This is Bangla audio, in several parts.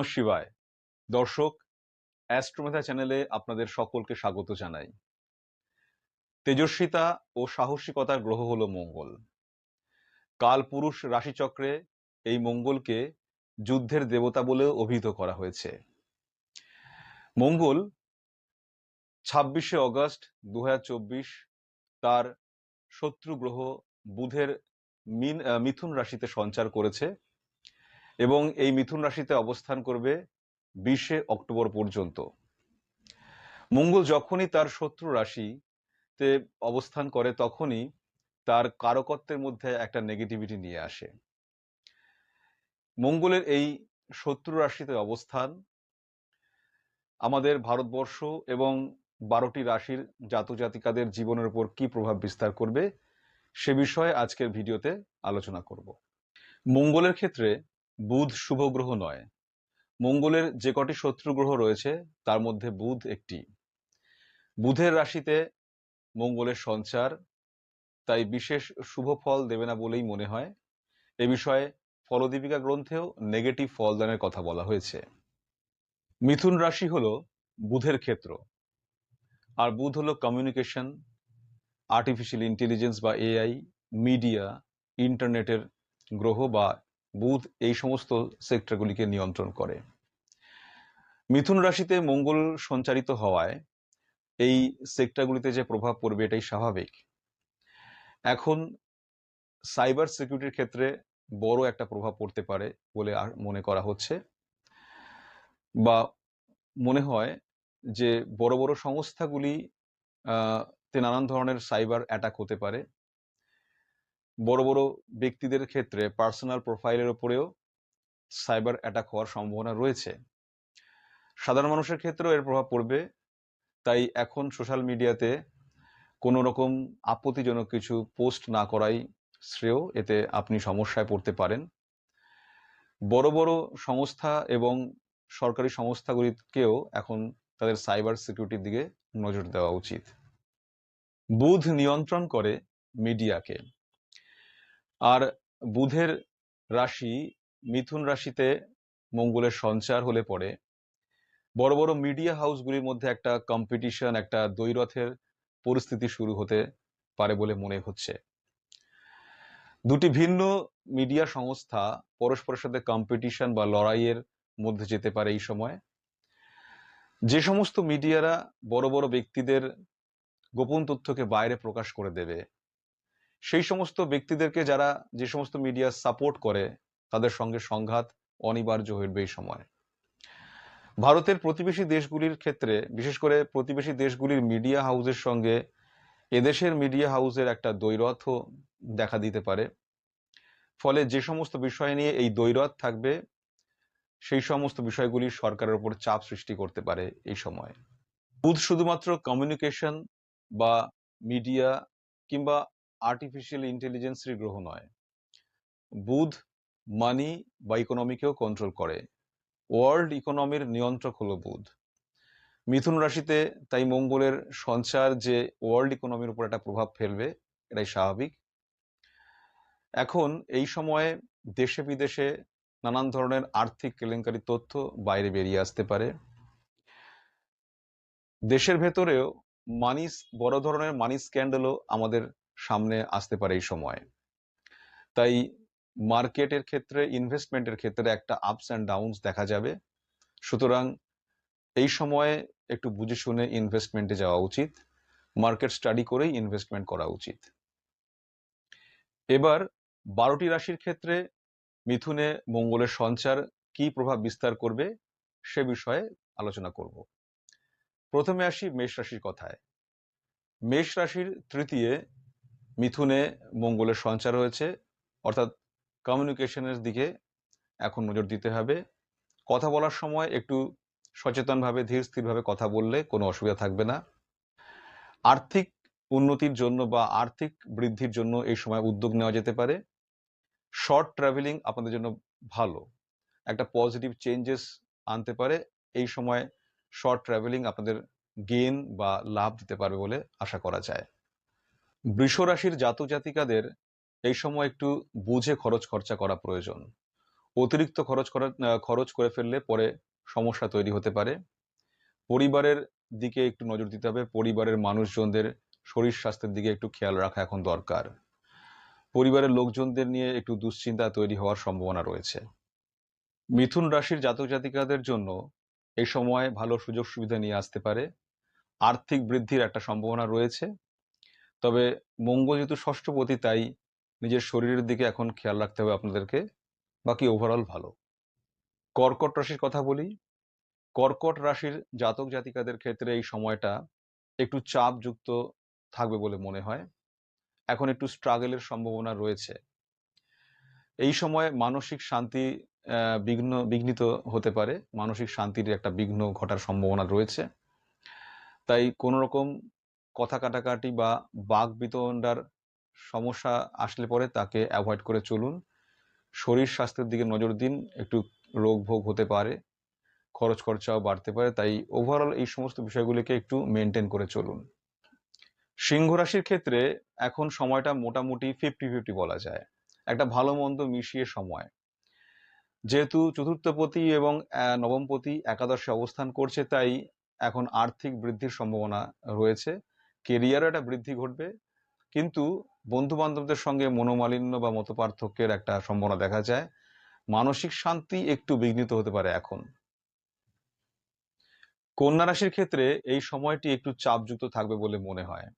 নমঃ শিবায়। দর্শক অ্যাস্ট্রোমেথা চ্যানেলে আপনাদের সকলকে স্বাগত জানাই। তেজস্বিতা ও সাহসিকতার গ্রহ হলো মঙ্গল। কালপুরুষ রাশিচক্রে এই মঙ্গলকে যুদ্ধের দেবতা বলেও অভিহিত করা হয়েছে। মঙ্গল ছাব্বিশে অগস্ট দু হাজার চব্বিশ তার শত্রু গ্রহ বুধের মিন মিথুন রাশিতে সঞ্চার করেছে। এবং এই মিথুন রাশিতে অবস্থান করবে বিশে অক্টোবর পর্যন্ত। মঙ্গল যখনই তার শত্রু রাশিতে অবস্থান করে, তখনই তার কারকত্বের মধ্যে একটা নেগেটিভিটি নিয়ে আসে। মঙ্গলের এই শত্রু রাশিতে অবস্থান আমাদের ভারতবর্ষ এবং বারোটি রাশির জাতজাতিকাদের জীবনের উপর কি প্রভাব বিস্তার করবে, সে বিষয়ে আজকের ভিডিওতে আলোচনা করব। মঙ্গলের ক্ষেত্রে বুধ শুভ গ্রহ নয়। মঙ্গলের যে কটি শত্রু গ্রহ রয়েছে, তার মধ্যে বুধ একটি। বুধের রাশিতে মঙ্গলের সঞ্চার, তাই বিশেষ শুভ ফল দেবে না বলেই মনে হয়। এ বিষয়ে ফলদীপিকা গ্রন্থেও নেগেটিভ ফলদানের কথা বলা হয়েছে। মিথুন রাশি হল বুধের ক্ষেত্র। আর বুধ হলো কমিউনিকেশন আর্টিফিশিয়াল ইন্টেলিজেন্স বা এআই মিডিয়া ইন্টারনেটের গ্রহ বা বুধ এই সমস্ত সেক্টরগুলিকে নিয়ন্ত্রণ করে। মিথুন রাশিতে মঙ্গল সঞ্চারিত হওয়ায় এই সেক্টরগুলিতে যে প্রভাব পড়বে এটাই স্বাভাবিক। এখন সাইবার সিকিউরিটির ক্ষেত্রে বড় একটা প্রভাব পড়তে পারে বলে মনে করা হচ্ছে বা মনে হয় যে বড় বড় সংস্থাগুলি তে নানান ধরনের সাইবার অ্যাটাক হতে পারে। বড় বড় ব্যক্তিদের ক্ষেত্রে পার্সোনাল প্রোফাইলের উপরেও সাইবার অ্যাটাক হওয়ার সম্ভাবনা রয়েছে। সাধারণ মানুষের ক্ষেত্রেও এর প্রভাব পড়বে। তাই এখন সোশ্যাল মিডিয়াতে কোনো রকম আপত্তিজনক কিছু পোস্ট না করাই শ্রেয়। এতে আপনি সমস্যায় পড়তে পারেন। বড় বড় সংস্থা এবং সরকারি সংস্থাগুলিকেও এখন তাদের সাইবার সিকিউরিটির দিকে নজর দেওয়া উচিত। বুধ নিয়ন্ত্রণ করে মিডিয়াকে আর বুধের রাশি মিথুন রাশিতে মঙ্গলের সঞ্চার হলে পরে বড় বড় মিডিয়া হাউসগুলির মধ্যে একটা কম্পিটিশন একটা দ্বৈরথের পরিস্থিতি শুরু হতে পারে বলে মনে হচ্ছে। দুটি ভিন্ন মিডিয়া সংস্থা পরস্পরের সাথে কম্পিটিশন বা লড়াইয়ের মধ্যে যেতে পারে এই সময়। যে সমস্ত মিডিয়ারা বড় বড় ব্যক্তিদের গোপন তথ্যকে বাইরে প্রকাশ করে দেবে। সেই সমস্ত ব্যক্তিদেরকে যারা যে সমস্ত মিডিয়া সাপোর্ট করে, তাদের সঙ্গে সংঘাত অনিবার্য হইবে এই সময়। ভারতের প্রতিবেশী দেশগুলির ক্ষেত্রে, বিশেষ করে প্রতিবেশী দেশগুলির মিডিয়া হাউসের সঙ্গে, এদেশের মিডিয়া হাউসের একটা দ্বৈরথ দেখা দিতে পারে। ফলে যে সমস্ত বিষয় নিয়ে এই দ্বৈরথ থাকবে, সেই সমস্ত বিষয়গুলি সরকারের উপর চাপ সৃষ্টি করতে পারে এই সময়। বুধ শুধুমাত্র কমিউনিকেশন বা মিডিয়া কিংবা আর্টিফিশিয়াল ইন্টেলিজেন্সের গ্রহ নয় বুধ মানি বা ইকোনমিকেও কন্ট্রোল করে। ওয়ার্ল্ড ইকোনমির নিয়ন্ত্রক হলো বুধ মিথুন রাশিতে তাই মঙ্গলের সঞ্চার যে ওয়ার্ল্ড ইকোনমির উপর একটা প্রভাব ফেলবে, এটাই স্বাভাবিক। এখন এই সময়ে দেশে বিদেশে নানান ধরনের আর্থিক কেলেঙ্কারি তথ্য বাইরে বেরিয়ে আসতে পারে। দেশের ভেতরেও মানি বড় ধরনের মানি স্ক্যান্ডেলও আমাদের সামনে আসতে পারে এই সময়। তাই মার্কেটের ক্ষেত্রে ইনভেস্টমেন্টের ক্ষেত্রে একটা আপস অ্যান্ড ডাউনস দেখা যাবে। সুতরাং এই সময়ে একটু বুঝে শুনে ইনভেস্টমেন্টে যাওয়া উচিত। মার্কেট স্টাডি করেই ইনভেস্টমেন্ট করা উচিত। এবার বারোটি রাশির ক্ষেত্রে মিথুনে মঙ্গলের সঞ্চার কি প্রভাব বিস্তার করবে সে বিষয়ে আলোচনা করব। প্রথমে আসি মেষ রাশির কথায়। মেষ রাশির তৃতীয় মিথুনে মঙ্গলের সঞ্চার হয়েছে। অর্থাৎ কমিউনিকেশনের দিকে এখন নজর দিতে হবে। কথা বলার সময় একটু সচেতনভাবে, ধীর স্থিরভাবে কথা বললে কোনো অসুবিধা থাকবে না। আর্থিক উন্নতির জন্য বা আর্থিক বৃদ্ধির জন্য এই সময় উদ্যোগ নেওয়া যেতে পারে। শর্ট ট্রাভেলিং আপনাদের জন্য ভালো। একটা পজিটিভ চেঞ্জেস আনতে পারে। এই সময় শর্ট ট্রাভেলিং আপনাদের গেন বা লাভ দিতে পারবে বলে আশা করা যায়। বৃষ রাশির জাতক জাতিকাদের এই সময় একটু বুঝে খরচ খরচা করা প্রয়োজন। অতিরিক্ত খরচ করা খরচ করে ফেললে পরে সমস্যা তৈরি হতে পারে। পরিবারের দিকে একটু নজর দিতে হবে। পরিবারের মানুষজনদের শরীর স্বাস্থ্যের দিকে একটু খেয়াল রাখা এখন দরকার। পরিবারের লোকজনদের নিয়ে একটু দুশ্চিন্তা তৈরি হওয়ার সম্ভাবনা রয়েছে। মিথুন রাশির জাতক জাতিকাদের জন্য এই সময় ভালো সুযোগ সুবিধা নিয়ে আসতে পারে। আর্থিক বৃদ্ধির একটা সম্ভাবনা রয়েছে। তবে মঙ্গল যেহেতু ষষ্ঠপতি তাই নিজের শরীরের দিকে এখন খেয়াল রাখতে হবে আপনাদেরকে, বাকি ওভারঅল ভালো। কর্কট রাশির কথা বলি। কর্কট রাশির জাতক জাতিকাদের ক্ষেত্রে এই সময়টা একটু চাপযুক্ত থাকবে বলে মনে হয়। এখন একটু স্ট্রাগলের সম্ভাবনা রয়েছে। এই সময় মানসিক শান্তি বিঘ্ন, বিঘ্নিত হতে পারে। মানসিক শান্তির একটা বিঘ্ন ঘটার সম্ভাবনা রয়েছে। তাই কোনো রকম কথা কাটাকাটি বা বাঘ বিতণ্ডার সমস্যা আসলে পরে তাকে অ্যাভয়েড করে চলুন। শরীর স্বাস্থ্যের দিকে নজর দিন, একটু রোগ ভোগ হতে পারে, খরচ খরচাও বাড়তে পারে, তাই ওভারঅল এই সমস্ত বিষয়গুলিকে একটু মেনটেন করে চলুন। সিংহ রাশির ক্ষেত্রে এখন সময়টা মোটামুটি ফিফটি ফিফটি বলা যায়। একটা ভালো মন্দ মিশিয়ে সময়। যেহেতু চতুর্থপতি এবং নবমপতি একাদশে অবস্থান করছে, তাই এখন আর্থিক বৃদ্ধির সম্ভাবনা রয়েছে। কেরিয়ারও একটা বৃদ্ধি ঘটবে। কিন্তু বন্ধু বান্ধবদের সঙ্গে মনোমালিন্য বা মতপার্থক্যের একটা সম্ভাবনা দেখা যায়। মানসিক শান্তি একটু বিঘ্নিত হতে পারে এখন। কন্যা রাশির ক্ষেত্রে এই সময়টি একটু চাপযুক্ত থাকবে বলে মনে হয়।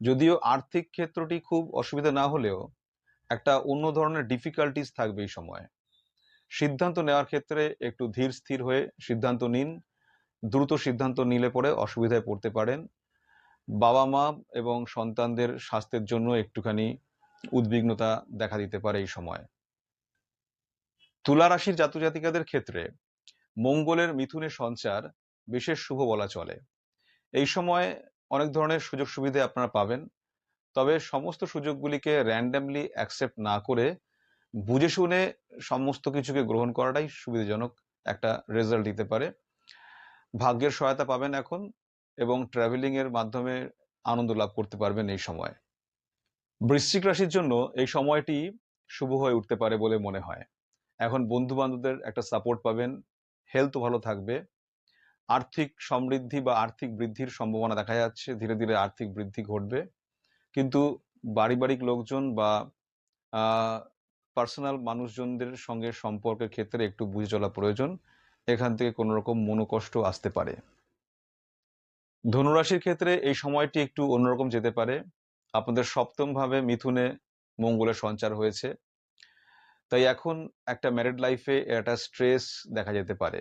যদিও আর্থিক ক্ষেত্রটি খুব অসুবিধা না হলেও একটা অন্য ধরনের ডিফিকাল্টিস থাকবে এই সময়। সিদ্ধান্ত নেওয়ার ক্ষেত্রে একটু ধীর স্থির হয়ে সিদ্ধান্ত নিন। দ্রুত সিদ্ধান্ত নিলে পরে অসুবিধায় পড়তে পারেন। বাবা মা এবং সন্তানদের স্বাস্থ্যের জন্য একটুখানি উদ্বিগ্নতা দেখা দিতে পারে এই সময়। তুলা রাশির জাতক জাতিকাদের ক্ষেত্রে মঙ্গলের মিথুনে সঞ্চার বিশেষ শুভ বলা চলে। এই সময় অনেক ধরনের সুযোগ সুবিধা আপনারা পাবেন, তবে সমস্ত সুযোগগুলিকে র্যান্ডামলি অ্যাকসেপ্ট না করে বুঝে শুনে সমস্ত কিছুকে গ্রহণ করাটাই সুবিধাজনক একটা রেজাল্ট দিতে পারে। ভাগ্যের সহায়তা পাবেন এখন এবং ট্রাভেলিং এর মাধ্যমে আনন্দ লাভ করতে পারবেন এই সময়। বৃশ্চিক রাশির জন্য এই সময়টি শুভ হয়ে উঠতে পারে বলে মনে হয়। এখন বন্ধু বান্ধবদের একটা সাপোর্ট পাবেন হেলথ ভালো থাকবে। আর্থিক সমৃদ্ধি বা আর্থিক বৃদ্ধির সম্ভাবনা দেখা যাচ্ছে, ধীরে ধীরে আর্থিক বৃদ্ধি ঘটবে। কিন্তু পারিবারিক লোকজন বা পার্সোনাল মানুষজনদের সঙ্গে সম্পর্কের ক্ষেত্রে একটু বুঝে চলা প্রয়োজন। এখান থেকে কোনো রকম মনোকষ্ট আসতে পারে। ধনুরাশির ক্ষেত্রে এই সময়টি একটু অন্যরকম যেতে পারে। আপনাদের সপ্তম ভাবে মিথুনে মঙ্গলের সঞ্চার হয়েছে। তাই এখন একটা ম্যারিড লাইফে একটা স্ট্রেস দেখা যেতে পারে।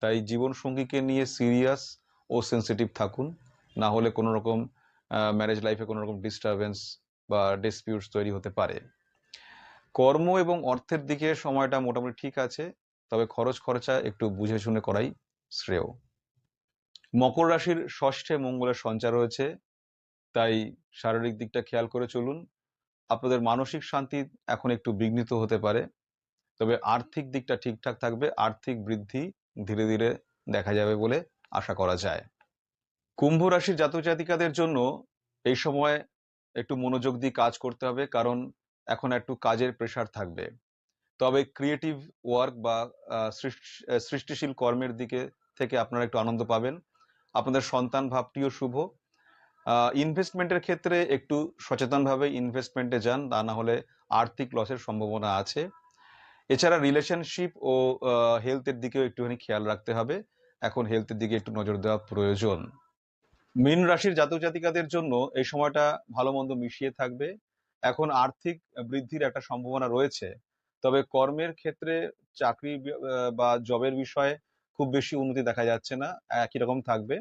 তাই জীবন সঙ্গীকে নিয়ে সিরিয়াস ও সেন্সিটিভ থাকুন। না হলে কোনো রকম ম্যারেজ লাইফে কোনো রকম ডিস্টারবেন্স বা ডিসপিউটস তৈরি হতে পারে। কর্ম এবং অর্থের দিকে সময়টা মোটামুটি ঠিক আছে। তবে খরচ খরচা একটু বুঝে শুনে করাই শ্রেয়। মকর রাশির ষষ্ঠে মঙ্গলের সঞ্চার রয়েছে তাই শারীরিক দিকটা খেয়াল করে চলুন। আপনাদের মানসিক শান্তি এখন একটু বিঘ্নিত হতে পারে। তবে আর্থিক দিকটা ঠিকঠাক থাকবে, আর্থিক বৃদ্ধি ধীরে ধীরে দেখা যাবে বলে আশা করা যায়। কুম্ভ রাশির জাতক জাতিকাদের জন্য এই সময় একটু মনোযোগ দিয়ে কাজ করতে হবে, কারণ এখন একটু কাজের প্রেশার থাকবে। তবে ক্রিয়েটিভ ওয়ার্ক বা সৃষ্টিশীল কর্মের দিকে থেকে আপনারা একটু আনন্দ পাবেন। আপনাদের সন্তান ভাবটিও শুভ। ইনভেস্টমেন্টের ক্ষেত্রে একটু সচেতনভাবে ইনভেস্টমেন্টে যান, তা না হলে আর্থিক লসের সম্ভাবনা আছে। এছাড়া রিলেশনশিপ ও হেলথের দিকেও একটুখানি খেয়াল রাখতে হবে। এখন হেলথের দিকে একটু নজর দেওয়া প্রয়োজন। মীন রাশির জাতক জাতিকাদের জন্য এই সময়টা ভালো মন্দ মিশিয়ে থাকবে। এখন আর্থিক বৃদ্ধির একটা সম্ভাবনা রয়েছে। তবে কর্মের ক্ষেত্রে চাকরি বা জবের বিষয়ে খুব বেশি উন্নতি দেখা যাচ্ছে না, একই রকম থাকবে।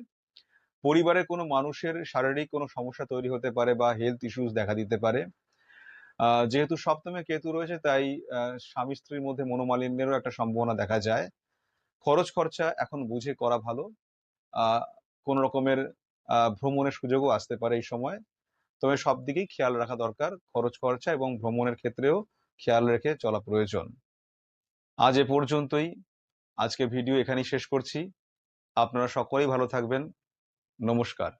পরিবারের কোনো মানুষের শারীরিক কোনো সমস্যা তৈরি হতে পারে বা হেলথ ইস্যুস দেখা দিতে পারে। যেহেতু সপ্তমে কেতু রয়েছে, তাই স্বামী স্ত্রীর মধ্যে মনোমালিন্যেরও একটা সম্ভাবনা দেখা যায়। খরচ খরচা এখন বুঝে করা ভালো। কোন রকমের ভ্রমণের সুযোগও আসতে পারে এই সময়। তবে সব দিকেই খেয়াল রাখা দরকার, খরচ খরচা এবং ভ্রমণের ক্ষেত্রেও খেয়াল রেখে চলা প্রয়োজন। আজ এ পর্যন্তই। আজকে ভিডিও এখানেই শেষ করছি। আপনারা সকলেই ভালো থাকবেন। নমস্কার।